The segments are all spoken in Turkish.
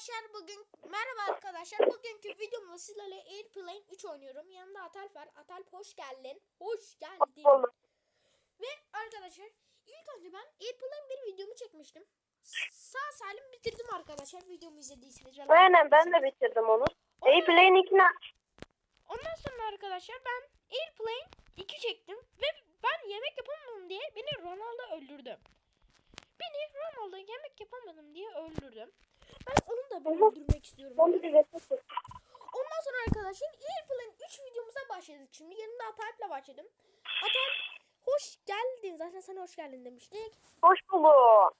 arkadaşlar bugün merhaba arkadaşlar bugünkü videomda sizlerle Airplane 3 oynuyorum. Yanımda Atalp var. Atalp hoş geldin. Hoş geldin. Ve arkadaşlar ilk önce ben Airplane bir videomu çekmiştim. Sağ salim bitirdim arkadaşlar videomu izlediyseniz. Aynen ben de bitirdim onu. Ondan- Airplane 2 Ondan sonra arkadaşlar ben Airplane 2 çektim ve ben yemek yapamadım diye beni Ronaldo öldürdü. Beni Ronaldo yemek yapamadım diye öldürdü. Ben da ben öldürmek istiyorum. Onu bir. Ondan sonra arkadaşlar Airplane 3 videomuza başladık. Şimdi yanımda Atalp'la başladım. Atalp hoş geldin. Zaten sana hoş geldin demiştik. Hoş bulduk.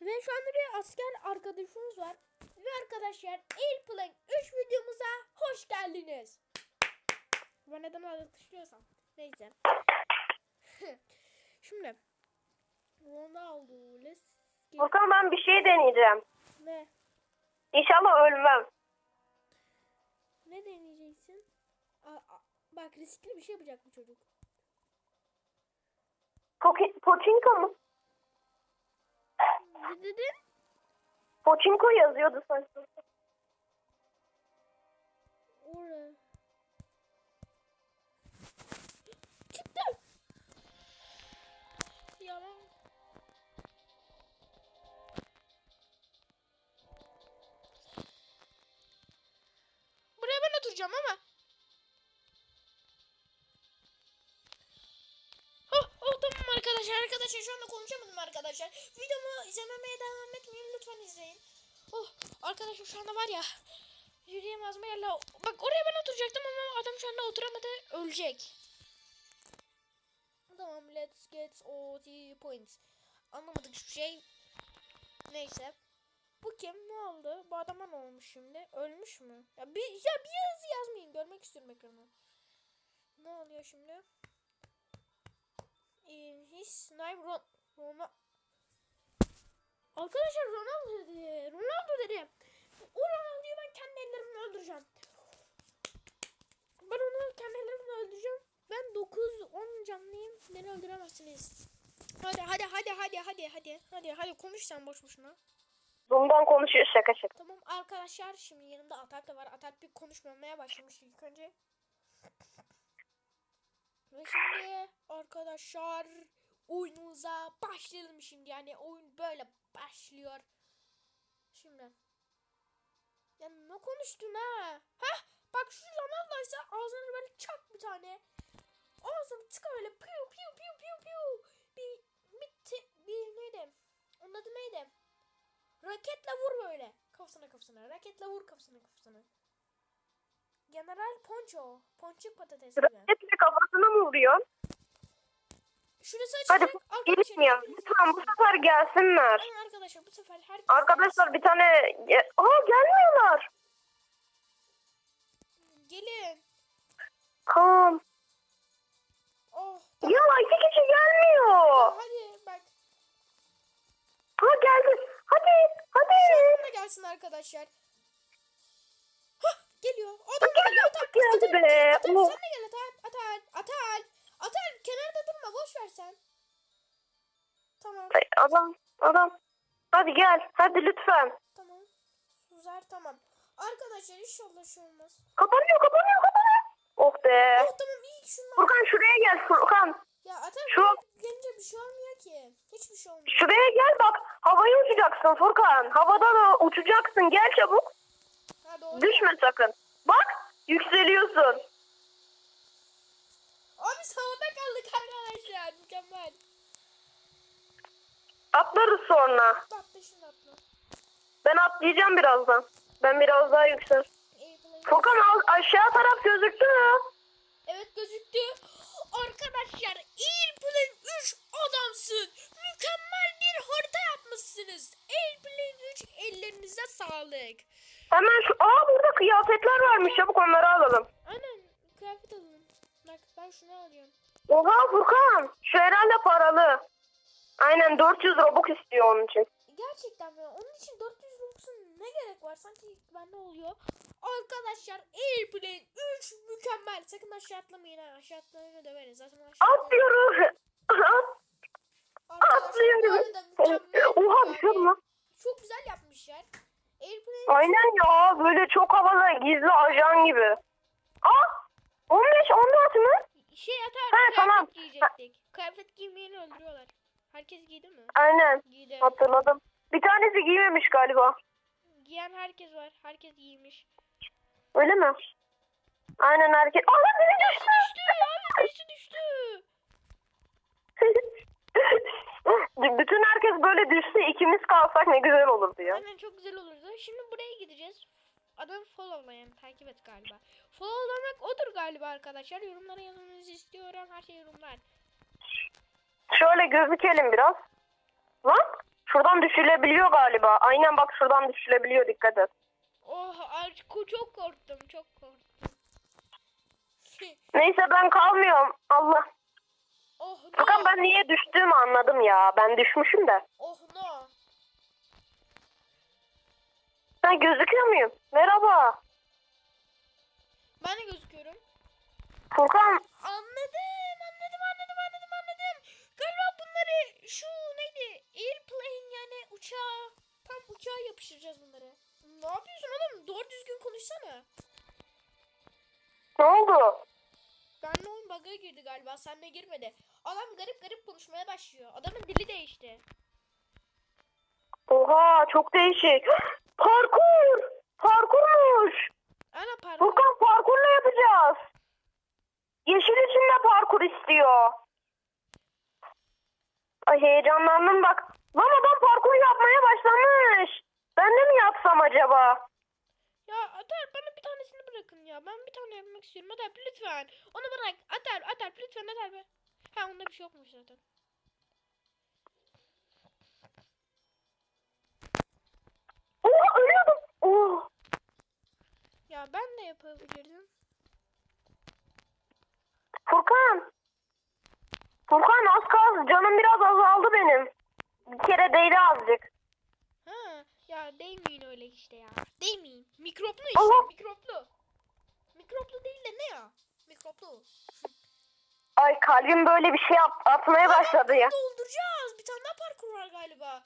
Ve şu anda bir asker arkadaşımız var. Ve arkadaşlar Airplane 3 videomuza hoş geldiniz. Ben neden alkışlıyorsam. Neyse. Şimdi. Ronaldo. Let's. Furkan ben bir şey deneyeceğim. Ne? İnşallah ölmem. Ne deneyeceksin? Aa, aa, bak riskli bir şey yapacak bu çocuk. Poki, Pochinko mu? Ne dedin? Pochinko yazıyordu sanki. Oraya. Çıktı. Oturacağım ama. Oh, oh tamam arkadaşlar. Arkadaşlar şu anda konuşamadım arkadaşlar. Videomu izlememeye devam etmeyin. Lütfen izleyin. Oh arkadaşlar şu anda var ya. Yürüyemez mi yerle? Bak oraya ben oturacaktım ama adam şu anda oturamadı. Ölecek. Tamam let's get all the points. Anlamadık hiçbir şey. Neyse. Bu kim? Ne oldu? Bu adama ne olmuş şimdi? Ölmüş mü? Ya bir, ya bir yazı yazmayın. Görmek istiyorum ekranı. Ne oluyor şimdi? Ee, his snipe Ron Ronaldo Arkadaşlar Ronaldo dedi. Ronaldo dedi. O Ronaldo'yu ben kendi ellerimle öldüreceğim. Ben onu kendi ellerimle öldüreceğim. Ben 9-10 canlıyım. Beni öldüremezsiniz. Hadi hadi hadi hadi hadi hadi. Hadi hadi konuş sen boş boşuna. Zoom'dan konuşuyor şaka şaka. Tamam arkadaşlar şimdi yanımda Atalp da var. Atalp bir konuşmamaya başlamış ilk önce. Ve şimdi arkadaşlar oyunumuza başlayalım şimdi. Yani oyun böyle başlıyor. Şimdi. Ya ne konuştun ha? Hah bak şu Ronaldo'ysa ağzına böyle çak bir tane. Ağzını tıka öyle piu piu piu piu piu. Bir, bir, bir neydi? Onun adı neydi? Raketle vur böyle. Kafasına kafasına. Raketle vur kafasına kafasına. General Poncho. Ponçik patates gibi. Raketle kafasına mı vuruyorsun? Şurası Hadi açılacak. gelişmiyor. Lütfen bu sefer gelsinler. Aynen arkadaşlar bu sefer herkes... Arkadaşlar bir tane... Aa gelmiyorlar. Gelin. Tamam. Oh. Ya iki kişi gelmiyor. Hadi bak. Ha geldi. Hadi. Hadi. Da gelsin arkadaşlar. Hah geliyor. O da geliyor. Atal. Geldi Atal. be. Atal Oh. sen de gel Atal. Atal. Atal. Atal kenarda durma. Boş ver sen. Tamam. Ay, Adam. Adam. Hadi gel. Hadi lütfen. Tamam. Suzer tamam. Arkadaşlar inşallah şey olmaz. Kapanıyor kapanıyor kapanıyor. Oh be. Oh tamam iyi şunlar. Furkan şuraya gel Furkan. Ya Atal Şu- gelince bir şey olmuyor ki. Hiçbir şey olmuyor. Şuraya gel bak. Havaya uçacaksın Furkan. Havada da uçacaksın. Gel çabuk. Ha doğru. Düşme sakın. Bak yükseliyorsun. Abi havada kaldık arkadaşlar. Mükemmel. Atlarız sonra. Atla şimdi atla. Ben atlayacağım birazdan. Ben biraz daha yüksel. Furkan aşağı taraf gözüktü mü? Evet gözüktü. Arkadaşlar Airplane 3 adamsın. Mükemmel bir harita yapmışsınız. Airplane 3 ellerinize sağlık. Hemen şu... Aa burada kıyafetler varmış. Çabuk onları alalım. Aynen kıyafet alın. Bak ben şunu alıyorum. Oha Furkan. Şu herhalde paralı. Aynen 400 Robux istiyor onun için. Gerçekten mi? Onun için 400 Robux'un ne gerek var? Sanki bende oluyor. Arkadaşlar Airplane 3 mükemmel. Sakın aşağı atlamayın ha. Aşağı atlamayı döveriz. Zaten aşağı. Arkadaşlar bu Atlıyorum. Oha düşüyorum lan. çok güzel yapmışlar. Airplane Aynen ya böyle çok havalı gizli ajan gibi. Aa 15 14 mü? şey atar Ha, kıyafet tamam. giyecektik. Kıyafet giymeyeni öldürüyorlar. Herkes giydi mi? Aynen Giydi. hatırladım. Bir tanesi giymemiş galiba. Giyen herkes var. Herkes giymiş. Öyle mi? Aynen herkes. Allah biri düştü. Düştü abi birisi düştü. Bütün herkes böyle düşse ikimiz kalsak ne güzel olurdu ya. Aynen çok güzel olurdu. Şimdi buraya gideceğiz. Adam followla yani takip et galiba. Followlamak odur galiba arkadaşlar. Yorumlara yazmanızı istiyorum. Her şey yorumlar. Şöyle gözükelim biraz. Lan şuradan düşülebiliyor galiba. Aynen bak şuradan düşülebiliyor dikkat et. Oh çok korktum. Çok korktum. Neyse ben kalmıyorum. Allah. Oh no. Fakat ben niye düştüğümü anladım ya. Ben düşmüşüm de. Oh no. Ben gözüküyor muyum? Merhaba. Ben de gözüküyorum. Furkan Anladım, anladım, anladım, anladım, anladım. Galiba bunları şu neydi? Airplane yani uçağa, tam uçağa yapıştıracağız bunları. Ne yapıyorsun oğlum? Doğru düzgün konuşsana. ne oldu? Bug'a girdi galiba. Senle girmedi. Adam garip garip konuşmaya başlıyor. Adamın dili değişti. Oha çok değişik. Parkur. Parkurmuş. Ana pardon. Furkan parkurla yapacağız. Yeşil için de parkur istiyor. Ay heyecanlandım bak. Lan adam parkur yapmaya başlamış. Ben de mi yapsam acaba? Atar bana bir tanesini bırakın ya. Ben bir tane yapmak istiyorum. Atar lütfen. Onu bırak. Atar, Atar lütfen Atar be. Ha onda bir şey yokmuş zaten. Oha ölüyordum. Oh. Ya ben de yapabilirdim. Furkan. Furkan az kalsın. Canım biraz azaldı benim. Bir kere değdi azıcık. Ya değmeyin öyle işte ya. Değmeyin. Mikroplu işte Allah. mikroplu. Mikroplu değil de ne ya? Mikroplu. Ay kalbim böyle bir şey yap- atmaya başladı ya. Dolduracağız. Bir tane daha parkur var galiba.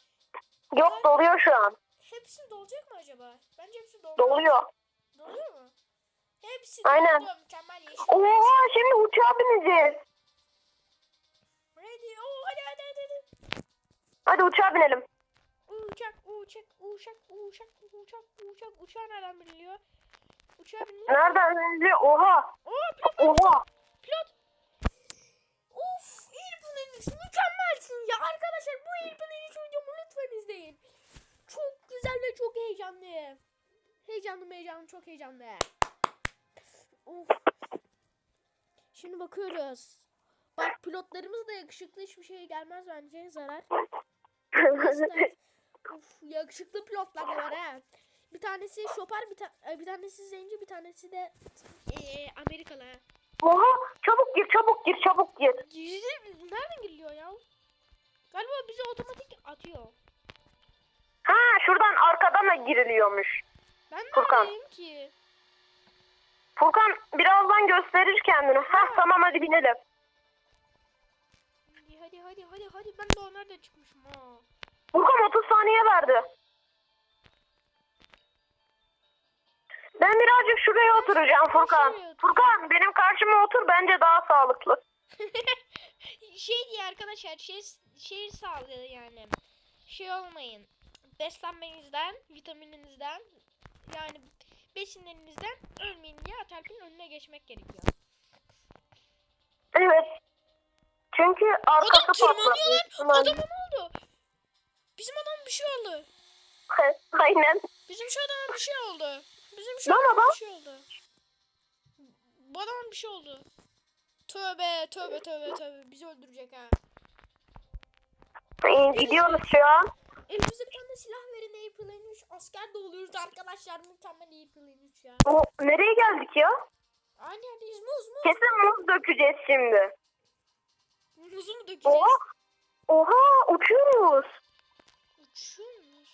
Yok doluyor şu an. Hepsini dolacak mı acaba? Bence hepsi doldu. Doluyor. Doluyor mu? Hepsi Aynen. doldu. Mükemmel yeşil. Oha şimdi uçağa bineceğiz. Ready. Oo, hadi hadi hadi. hadi. Hadi uçağa binelim. Uçak, uçak, uçak, uçak, uçak. Uçağı nereden biniliyor? Uçağa biniliyor. Nereden bineceğiz? Oha. Oo pilot, Oha. pilot. Of, Airplane 3 mükemmelsin ya. Arkadaşlar bu Airplane 3 videomu lütfen izleyin. Çok güzel ve çok heyecanlı. Heyecanlı heyecanlı çok heyecanlı. Of. Şimdi bakıyoruz. Bak pilotlarımız da yakışıklı hiçbir şey gelmez bence zarar. Of, yakışıklı pilotlar da var ha. Bir tanesi şopar, bir, ta- e, bir tanesi zenci, bir tanesi de eee Amerikalı ha. Oha. Çabuk gir çabuk gir çabuk gir. Nereden giriliyor ya? Galiba bizi otomatik atıyor. Ha şuradan arkadan da giriliyormuş. Ben Furkan. neredeyim ki? Furkan birazdan gösterir kendini. Heh tamam hadi binelim. Hadi hadi hadi hadi hadi ben daha nereden çıkmışım ha? Furkan 30 saniye verdi. Ben birazcık şuraya oturacağım Furkan. Furkan benim karşıma otur bence daha sağlıklı. şey diye arkadaşlar şey şehir sağlığı yani. Şey olmayın. Beslenmenizden, vitamininizden yani besinlerinizden ölmeyin diye Atalp'in önüne geçmek gerekiyor. Evet. Çünkü arkası Adam tırmanıyor lan. Adama ne oldu? Bizim adam bir şey oldu. Aynen. Bizim şu adama bir şey oldu. Bizim şu adama adam? bir şey oldu. Bu adama bir şey oldu. Tövbe tövbe tövbe tövbe bizi öldürecek ha. Ee, gidiyoruz şu an. Elimize bir tane silah verin Airplane 3 asker de oluyoruz arkadaşlar mükemmel Airplane 3 ya. O, nereye geldik ya? Aynı yerdeyiz muz muz. Kesin muz dökeceğiz şimdi. Muzu mu dökeceğiz? Oha. Oha uçuyoruz. Uçuyormuş.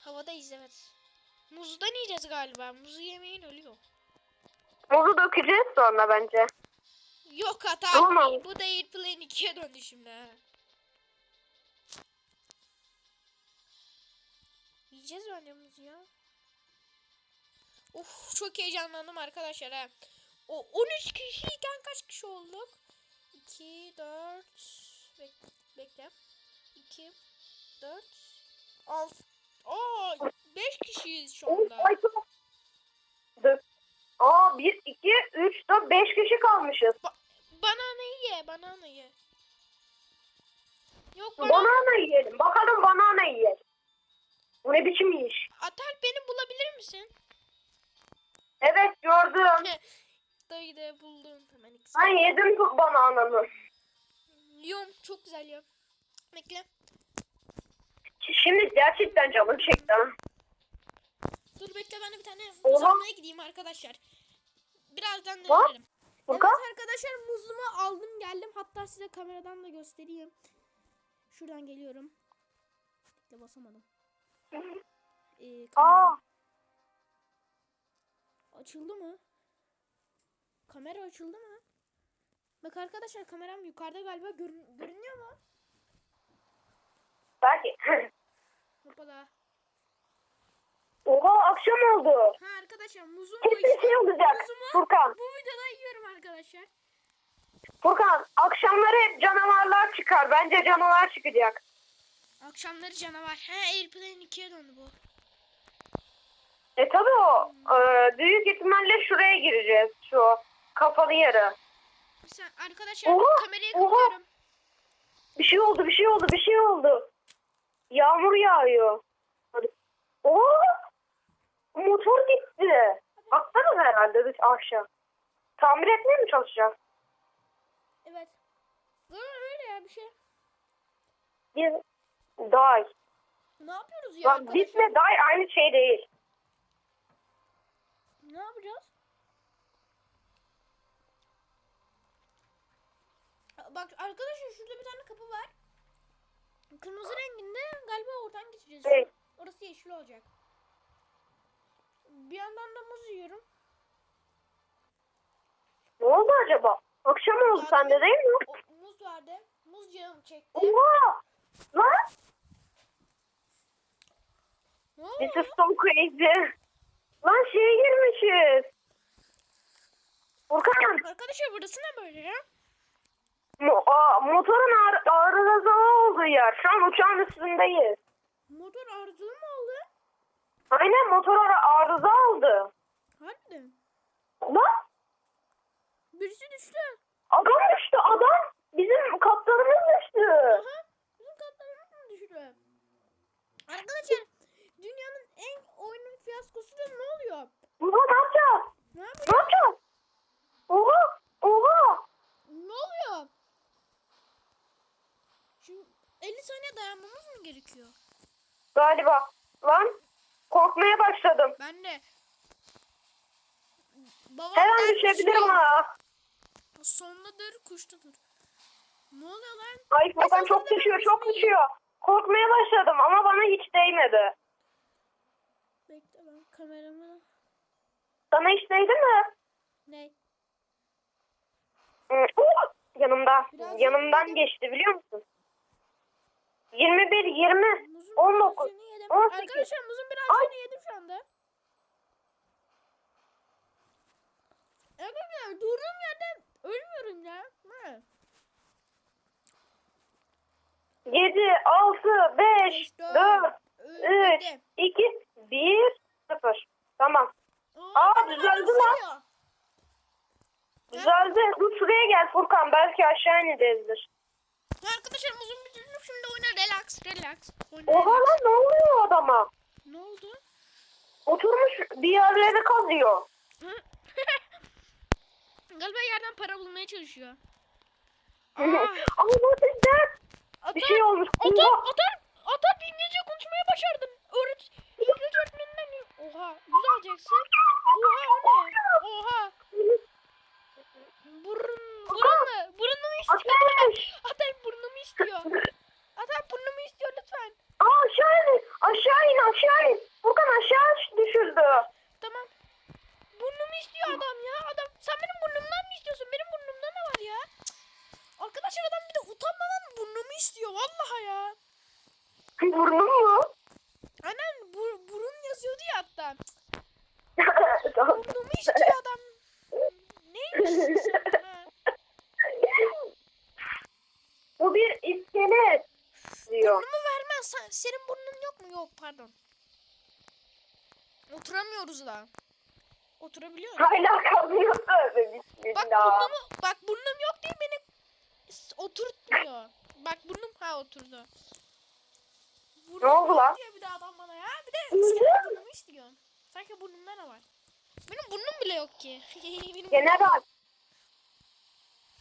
Havadayız evet. Muzdan yiyeceğiz galiba. Muzu yemeyin ölüyor. Muzu dökeceğiz sonra bence. Yok hata. Tamam. Bu da Airplane 2'ye döndü şimdi ha. Yiyeceğiz bence muzu ya. Of çok heyecanlandım arkadaşlar ha. O 13 kişiyken kaç kişi olduk? 2 4 Bek bekle. 2 4 6 Aa 5 kişiyiz şu anda. Aa 1, 2, 3, 4, 5 kişi kalmışız. Bananayı ye, bananayı ye. Yok bana. Banana yiyelim. Bakalım banana yiyelim. Bu ne biçim iş? Atar beni bulabilir misin? Evet gördüm. Dayı da buldum hemen ikisi. Ben yedim banananı. Yiyorum çok güzel yiyorum. Bekle. Şimdi gerçekten canım çekti. ha. Dur bekle ben de bir tane almaya gideyim arkadaşlar. Birazdan What? dönerim. Evet Furkan? arkadaşlar muzumu aldım geldim. Hatta size kameradan da göstereyim. Şuradan geliyorum. Bekle basamadım. Ee, kamera- Aa, Açıldı mı? Kamera açıldı mı? Bak arkadaşlar kameram yukarıda galiba görün- görünüyor mu? belki. Hoppala. Oha akşam oldu. Ha arkadaşlar muzum Kesin şey olacak. Muzumu Furkan. bu videoda yiyorum arkadaşlar. Furkan akşamları hep canavarlar çıkar. Bence canavar çıkacak. Akşamları canavar. He Airplane 2'ye döndü bu. E tabi o. e, büyük ihtimalle şuraya gireceğiz. Şu kapalı yere. Sen arkadaşlar Oha, kamerayı oha. kapatıyorum. Bir şey oldu, bir şey oldu, bir şey oldu. Yağmur yağıyor. Oha! Motor gitti. Atlarız herhalde biz aşağı. Tamir etmeye mi çalışacağız? Evet. Böyle öyle ya bir şey. Biz die. Ne yapıyoruz ya Bak bizle die aynı şey değil. Ne yapacağız? Bak arkadaşlar şurada bir tane kapı var. Kırmızı renginde galiba oradan geçeceğiz. Evet. Orası yeşil olacak. Bir yandan da muz yiyorum. Ne oldu acaba? Akşam oldu Daha sende değil mi? O, muz vardı. Muz canım çekti. Oha! Lan! Ne This oldu? is so crazy. Lan şeye girmişiz. Furkan, Arkadaşlar burası ne böyle ya? Mo- motorun ar- arızalı olduğu yer. Şu an uçağın üstündeyiz. Motor arızalı mı oldu? Aynen motor ar- arıza oldu. Harbiden. Lan Birisi düştü. adam düştü adam. Bizim kaptanımız düştü. Aha. Bizim kaptanımız mı düştü? Arkadaşlar dünyanın en oyunun fiyaskosu da ne oluyor? Baba ne yapacağız? Ne Ne yapıyor? yapacağız? Oha! Oha! Ne oluyor? Şimdi 50 saniye dayanmamız mı gerekiyor? Galiba. Lan korkmaya başladım. Ben de. Babam Ki, ha. Sondadır kuştadır. Ne oluyor lan? Ay Esasında çok düşüyor, çok düşüyor. Korkmaya başladım ama bana hiç değmedi. Bekle ben kameramı. Sana hiç değdi mi? Ne? Uh, Yanımda. Biraz Yanımdan yedim. geçti biliyor musun? 21, 20, Muzun 19, birazcını yedim. 18. Arkadaşlar muzun birazcını yedim şu anda. Arkadaşlar durduğum yerde ölmüyorum ya. Ne? 7, 6, 5, 4, 3, 2, 1, 0. Tamam. Aa, düzeldi lan. Düzeldi. Dur şuraya gel Furkan. Belki aşağı ineceğizdir. Arkadaşlar muzun bitirdim şimdi oyna relax relax. Oyna Oha relax. lan ne oluyor adama? Ne oldu? Oturmuş bir yerlere kazıyor. Hı? Galiba yerden para bulmaya çalışıyor. Aa, what is that? Atar, Bir şey olmuş. atar, Oha. atar, atar İngilizce konuşmaya başardım. Öğret, İngilizce öğretmeninden. Oha, yüz alacaksın. Oha, o ne? Oha. Burun, burunlu, burnumu istiyor. Ateş. Atar burnumu istiyor. Atar burnumu istiyor lütfen. Aa, aşağı in. Aşağı in aşağı in. Furkan aşağı düşürdü. Tamam. Burnumu istiyor adam ya. Adam sen benim burnumdan mı istiyorsun? Benim burnumda ne var ya? Cık. Arkadaşlar adam bir de utanmadan burnumu istiyor. Vallahi ya. Burnum mu? Aynen bu, yazıyordu ya hatta. Tamam. Burnumu istiyor adam. Neymiş? Ha. Bu bir iskelet diyor. Burnumu vermez. Sen, senin burnun yok mu? Yok pardon. Oturamıyoruz da. Oturabiliyor muyum? Hala kalmıyor tövbe Bak bismillah. burnumu, bak burnum yok diye beni s- oturtmuyor. Bak burnum ha oturdu. Burnum Ne oldu yok lan? diyor bir de adam bana ya. Bir de Burnum? burnumu istiyor. Sanki burnumda ne var? Benim burnum bile yok ki. Benim General.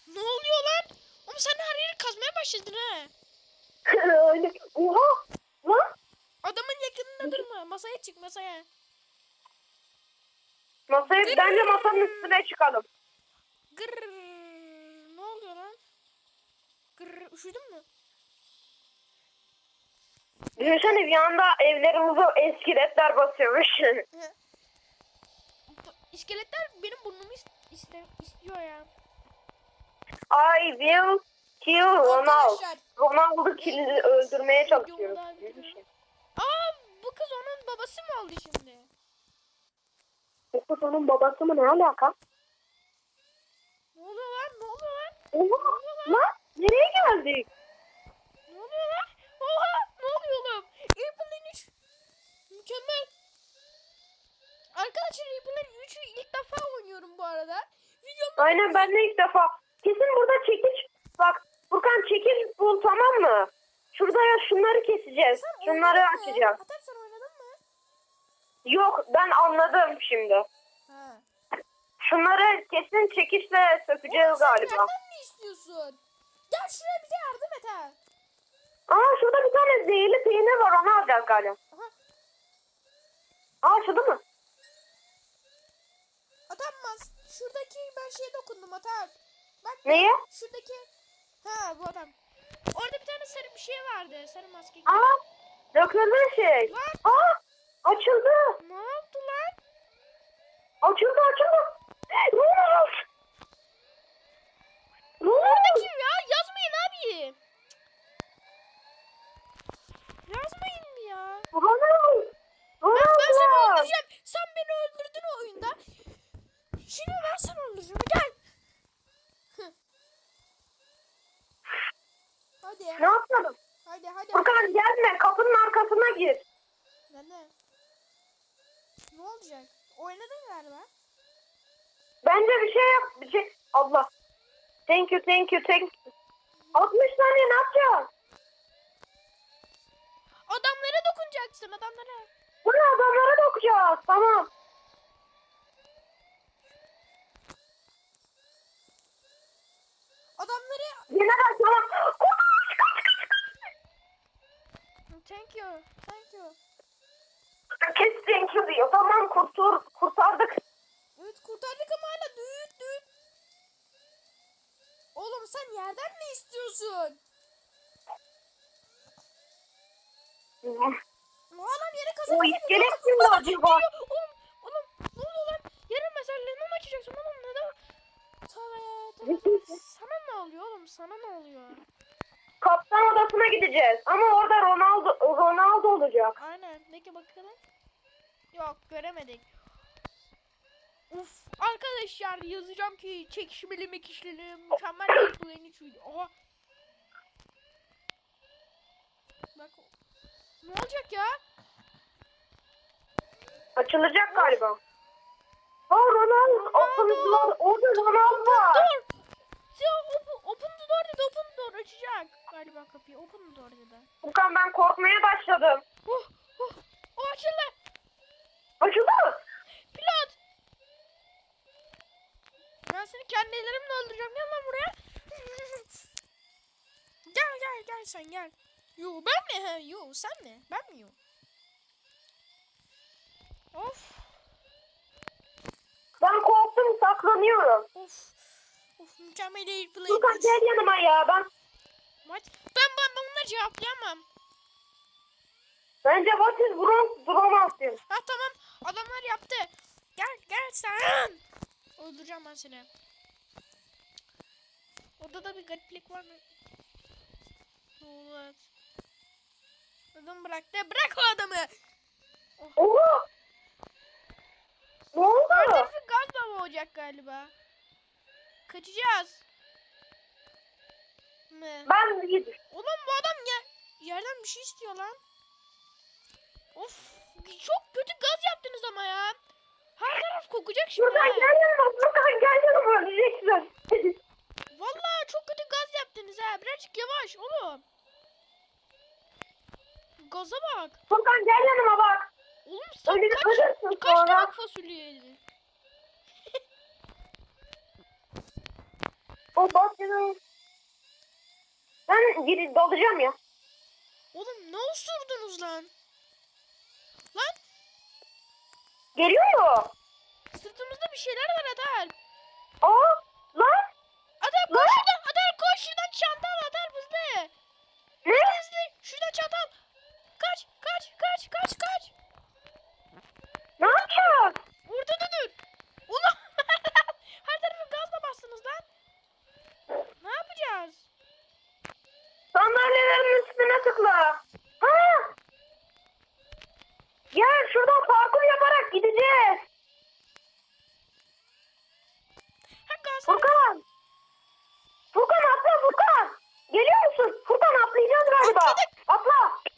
Ne oluyor lan? Oğlum sen her yeri kazmaya başladın ha. Öyle. Oha. Lan. Adamın yakınında durma. Masaya çık masaya. Masaya bence masanın üstüne çıkalım. Gırr. Ne oluyor lan? Gırr. Üşüdün mü? Düşünsene bir anda evlerimize iskeletler basıyormuş. İskeletler benim burnumu is- iste istiyor ya. I will kill Ronald. Ronald'ı kill öldürmeye çalışıyoruz. Aa bu kız onun babası mı oldu şimdi? Kız onun babası mı ne alaka? Ne oluyor lan? Ne oluyor lan? Oha. Lan nereye geldik? Ne oluyor lan? Oha! Ne oluyor oğlum? Apple 3 mükemmel. Arkadaşlar Apple 3'ü ilk defa oynuyorum bu arada. Videomda Aynen ben de ilk defa. Kesin burada çekiç. Bak Furkan çekiç bul tamam mı? Şurada ya şunları keseceğiz. Sen Şunları açacağız. Atar sen oynadın mı? Yok ben anladım şimdi. Ha. Şunları kesin çekiçle sökeceğiz galiba. Nereden ne istiyorsun? Gel şuraya bize yardım et ha. Aa şurada bir tane zehirli peynir var onu alacağız galiba. Aha. Aa şurada mı? Atamaz. Şuradaki ben şeye dokundum atar. Bak Neye? şuradaki. Ha bu adam. Orada bir tane sarı bir şey vardı. Sarı maske gibi. Aa dökülen şey. Lan Aa açıldı. ne yaptı lan? Açıldı açıldı. Ronald. Ronald. Kim ya? Yazmayın abi. Yazmayın ya? Ronald. Bak ben seni Ronald. öldüreceğim. Sen beni öldürdün o oyunda. Şimdi ben seni öldüreceğim. Gel. Hadi. Ne yapalım? Hadi hadi. Furkan gelme kapının arkasına gir. Nene. Ne olacak? Oynadın galiba. Bence bir şey yap. Bir şey. Allah. Thank you thank you thank you. 60 saniye ne yapacağız? Adamlara dokunacaksın adamlara. Bunu adamlara dokacağız. Tamam. Adamları. Tamam. Kaç kaç kaç. Thank you. Thank you. Kes you diyor. Tamam kurtur, kurtardık. Evet kurtardık ama hala düğüt düğüt. Oğlum sen yerden ne istiyorsun? O adam yere kazandı. O iskelet mi var acaba? Oğlum, oğlum ne oluyor lan? Yarın meselelerini mi açacaksın oğlum neden? Tövbe tövbe. Sana ne oluyor oğlum? Sana ne oluyor? Kaptan odasına gideceğiz. Ama orada Ronaldo Ronaldo olacak. Aynen. Peki bakalım. Yok göremedik. Uf arkadaşlar yazacağım ki çekişmeli mekişmeli mükemmel play'in içiydi. Oha. Bak ne olacak ya? Açılacak galiba. Aa Ronaldo. Open door. Orada Ronaldo var. Dur. Ya open, open the door dedi open the door açacak. Galiba kapıyı open the door dedi. Furkan ben korkmaya başladım. Oh, oh, o açıldı. Açıldı mı? Pilot. Ben seni kendi ellerimle öldüreceğim. Gel lan buraya. gel gel gel sen gel. Yo ben mi? He, yo sen mi? Ben mi yo? Of Ben korktum saklanıyorum. of. Of mükemmel değil play. Furkan gel yanıma ya. Ben Maç. Ben ben ben bunları cevaplayamam. bence what is wrong Ronald diyor. Ha tamam adamlar yaptı. Gel gel sen. Öldüreceğim ben seni. Odada bir gariplik var mı? Evet. Adam bıraktı. Bırak o adamı. Oha! Ne oldu? Her tarafı gazla boğacak galiba. Kaçacağız. Mı? Ben bir Oğlum bu adam ya yerden bir şey istiyor lan. Of çok kötü gaz yaptınız ama ya. Her taraf kokacak şimdi. Ha. gel yanıma. Furkan gel yanıma. Öleceksin. Vallahi çok kötü gaz yaptınız ha. Birazcık yavaş oğlum. Gaza bak. Furkan gel yanıma bak. Oğlum sen Ölür, kaç, ölürsün kaç sonra. tabak fasulye yedin? O bak yanıma. Ben geri dalacağım ya. Oğlum ne osurdunuz lan? Lan Geliyor mu? sırtımızda bir şeyler var Adar. Aa! Lan! Adar koş Lan! şuradan. Adar koş şuradan çanta al Adar hızlı. Ne? Hızlı şuradan çanta al. Kaç kaç kaç kaç kaç. Ne yapacağız? Burada da dur. Ulan her tarafı gazla bastınız lan. Ne yapacağız? Sandalyelerin üstüne tıkla. Ha! Gel şuradan parkur yaparak gideceğiz. Furkan! Furkan atla Furkan! Geliyor musun? Furkan atlayacağız galiba. Atladık. Atla.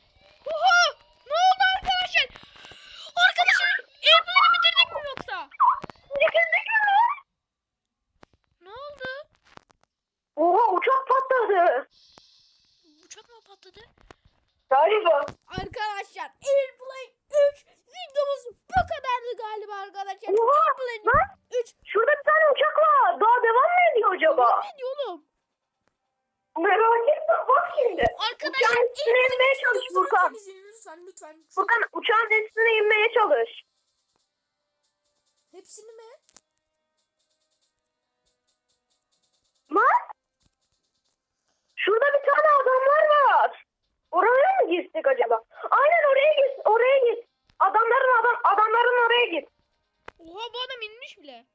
Bu adam inmiş bile.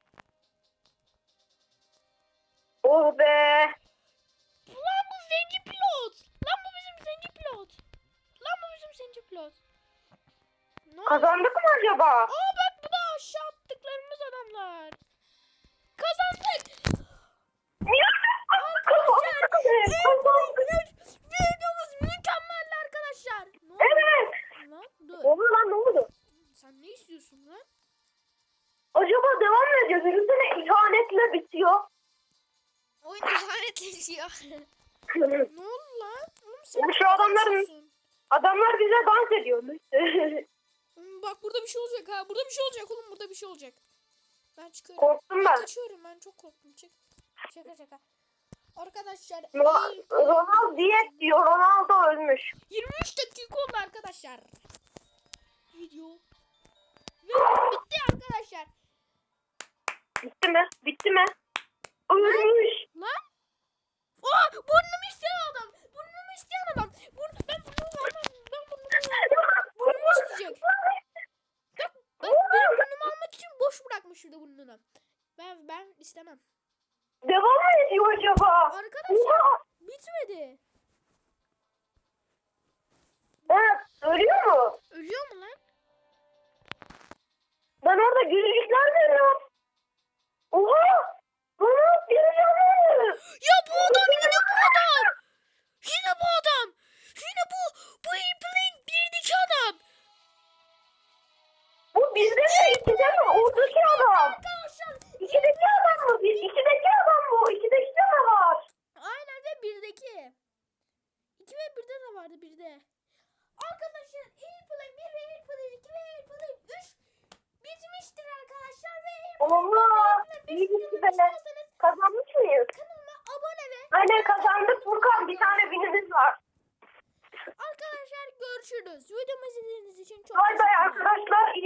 Oh be. bak burada bir şey olacak ha. Burada bir şey olacak oğlum. Burada bir şey olacak. Ben çıkıyorum. Korktum ben. Kaçıyorum ben çok korktum. Çık. Şaka şaka. Arkadaşlar. Ro- ey- Ronaldo diyet diyor. Ronaldo ölmüş. 23 dakika oldu arkadaşlar. Video. Ve bitti arkadaşlar. Bitti mi? Bitti mi? Ölmüş. Lan. Aa burnumu isteyen adam. Burnumu isteyen adam. Burnu, ben burnumu almam. Ben burnumu Burnumu isteyecek. Bak, bak benim burnumu almak için boş bırakmış şurada burnunu. Ben ben istemem. Devam mı ediyor acaba? Arkadaşlar bitmedi. Evet, ölüyor mu? Ölüyor mu lan? Ben orada gülücükler görüyorum. Oha! Ronaldo bir canı. Ya bu adam yine Mi? İkide mi? Oradaki adam. İkideki adam mı? Bir, ikideki adam bu. İkideki de mi var? aynen ve birdeki. İki ve birde de vardı birde. Arkadaşlar Airplane 1 ve Airplane 2 ve Airplane 3 bitmiştir arkadaşlar ve Allah! İyi 5 gitti be. Kazanmış mıyız? kanalıma abone ve Aynen kazandık Furkan. Bir tane binimiz var. arkadaşlar görüşürüz. Videomu izlediğiniz için çok Bay bay arkadaşlar.